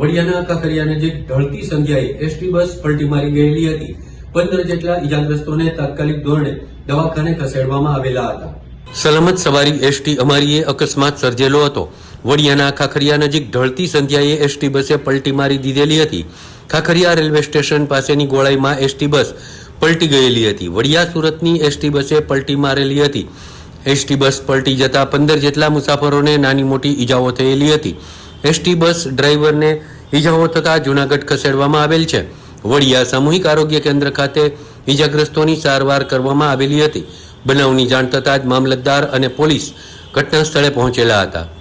વડિયાના કાંકરિયા નજીક ઢળતી સંધ્યાએ ST bus પલટી મારી ગયેલી હતી. પંદર જેટલા ઇજાગ્રસ્તોને તાત્કાલિક ધોરણે દવાખાને ખસેડવામાં આવેલા હતા. સલામત સવારી એસટી અમારીએ અકસ્માત સર્જેલો હતો. વડિયાના ખાખરિયા નજીક ઢળતી સંધ્યાએ એસટી બસે પલટી મારી દીધેલી હતી. ખાખરિયા રેલવે સ્ટેશન પાસેની ગોળાઈમાં એસટી બસ પલટી ગયેલી હતી. વડિયા સુરતની એસટી બસે પલટી મારેલી હતી. એસટી બસ પલટી જતા પંદર જેટલા મુસાફરોને નાની મોટી ઈજાઓ થયેલી હતી. એસટી બસ ડ્રાઈવરને ઈજાઓ થતાં જૂનાગઢ ખસેડવામાં આવેલ છે. વડિયા સામૂહિક આરોગ્ય કેન્દ્ર ખાતે ઇજાગ્રસ્તોની સારવાર કરવામાં આવેલી હતી. બનાવની જાણ થતાં જ મામલતદાર અને પોલીસ ઘટના સ્થળે પહોંચેલા હતા.